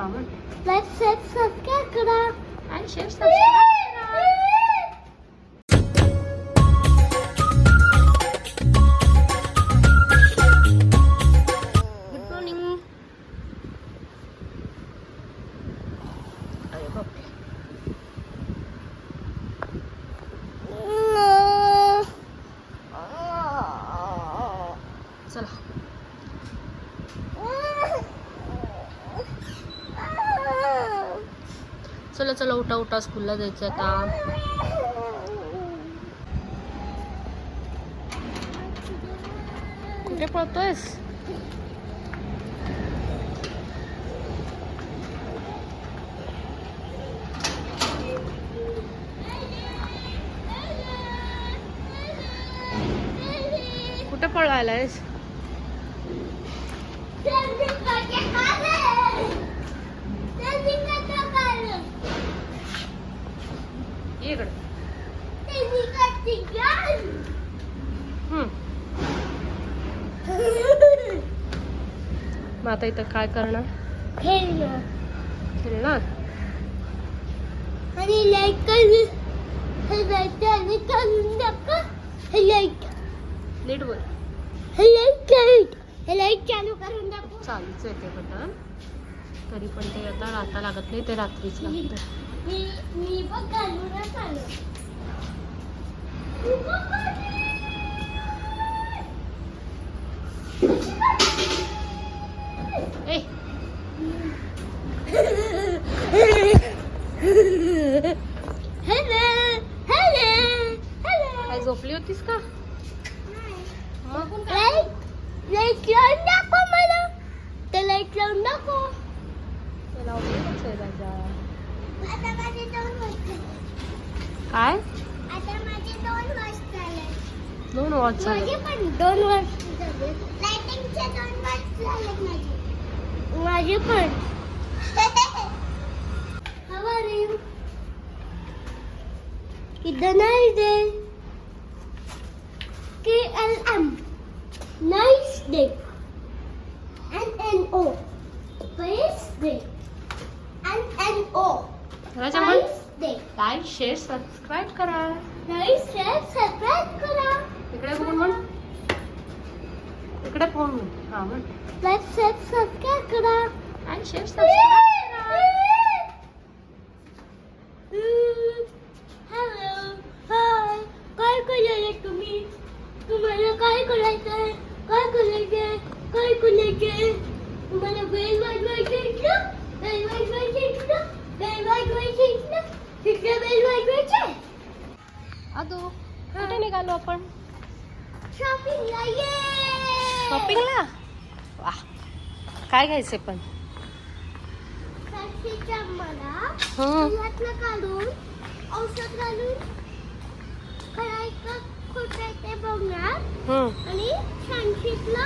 हा म्हण like share subscribe करा आणि चला चला उठा उठा स्कूलला जायचं आता. कुठे पळतोयस? कुठे पळायलायस ये इकडे हम्म. मग आता इथं काय करणार? खेळणार. आणि लाईक हे आणि करून हे लाईक नीट बोल हे लाईक हे लाईक चालू करून टाकू चालूच आहे ते बटन. तरी पण ते आता आता लागत नाही ते रात्रीच लागतं. मी मी बघ आलो तू बघ घालून. ए हॅलो हॅलो काय झोपली होतीस का? मग लाइट लावून दाखव मला. ते लाइट लावून दाखव. काय? दोन वॉच झाले. पण दोन झाले माझे. पण. How are you? Share subscribe करा. Nice day Subscribe करा. इकडे बघून म्हण इकडे फोन म्हण हा म्हण. Like share subscribe करा. आणि शेअर सबस्क्राईब करा. हॅलो हाय काय करायला तुम्ही? तुम्हाला काय करायचंय? काय करायचंय? काय करायचंय? तुम्हाला बेल वाजवायचं इथलं बेल वाजवायचं इथलं तिथलं बेल वाजवायचं अगो कुठे निघालो आपण? शॉपिंगला ये शॉपिंगला वा. काय घ्यायचंय पण? साक्षीच्या मला काढून औषध घालून करायचं खोटायचं बघणार. आणि छानशीतला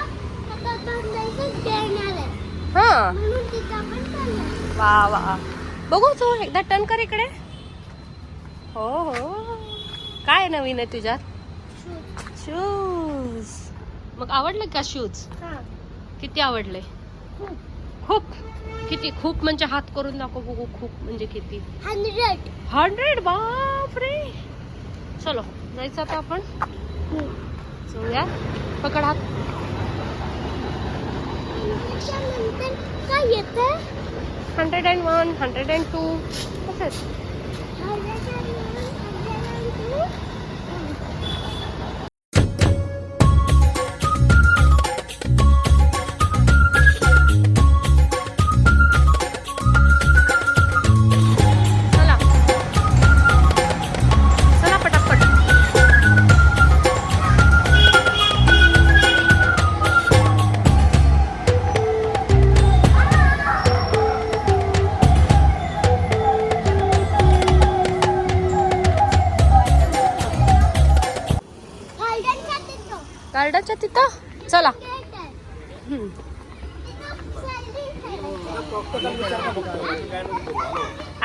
हातात बांधायचं देणार आहे हा. म्हणून तिथं आपण वा वा. बघू तू एकदा टर्न कर इकडे. हो हो. काय नवीन आहे तुझ्यात? शूज मग आवडले का शूज हा. किती आवडले? खूप. खूप? किती? खूप म्हणजे हात करून दाखव बघू खूप म्हणजे किती? हंड्रेड हंड्रेड बापरे! चलो जायचं आता आपण? जाऊया. पकड हात. त्याच्यानंतर काय येतं hundred and one hundred and two तसेच. चला का तिथं? चला.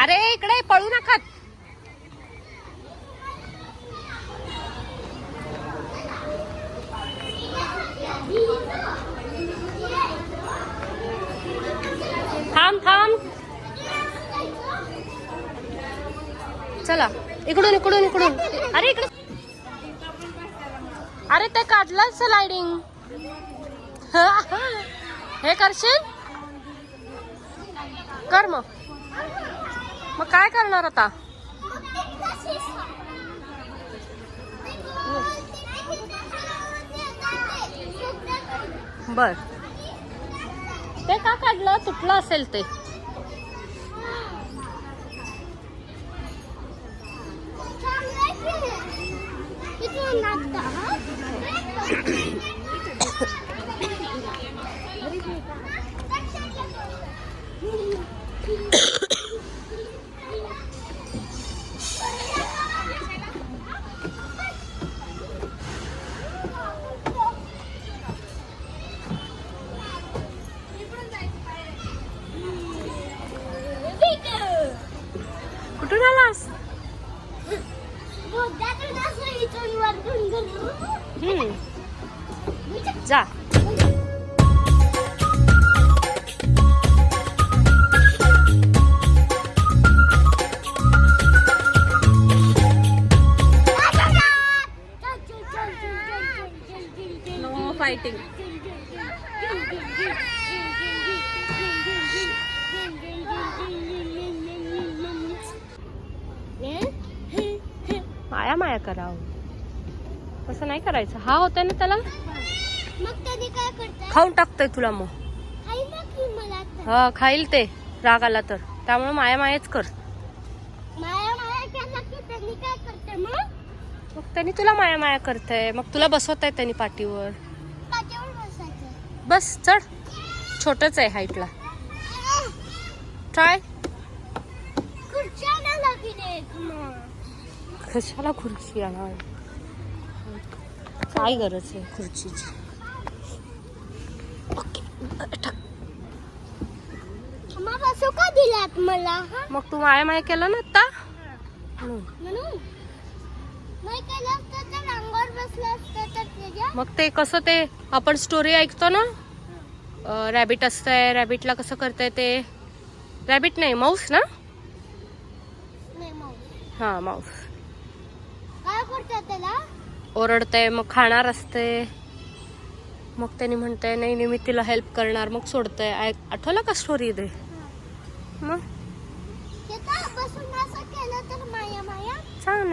अरे इकडे पळू नका. थांब थांब. चला. इकडून इकडून इकडून. अरे इकडे. अरे ते काढलं स्लायडिंग हे करशील? कर मग. मग काय करणार आता? बर. ते का काढलं? तुटलं असेल ते. कुठून आलास जा. माया माया करावं. तसं नाही करायचं. हा होता ना त्याला? खाऊन टाकतोय तुला मग. हा खाईल ते. राग आला तर. त्यामुळे माया मायाच कर. माया माया केला की त्यांनी काय करते मग? त्यांनी तुला माया माया करतंय. मग तुला बसवत आहे त्यांनी पाठीवर. बस चढ. छोटच आहे हाईटला ट्राय कशाला खुर्ची आणा काय गरज आहे खुर्चीची? ओके का दिलात मला? मग तू माया माया केलं ना आता मग ते कसं ते आपण स्टोरी ऐकतो ना? रॅबिट असतंय रॅबिटला कसं करतंय ते? रॅबिट नाही माऊस ना? हा माऊस ओरडतंय मग खाणार असते. मग त्यांनी म्हणतंय नाही नाही मी तिला हेल्प करणार. मग सोडतंय. ऐक- आठवलं का स्टोरी दे मग? ते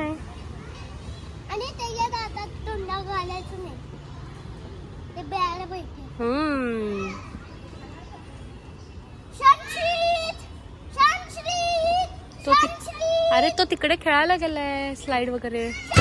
आहे. हम्म! अरे तो तिकडे खेळायला गेलाय स्लाइड वगैरे.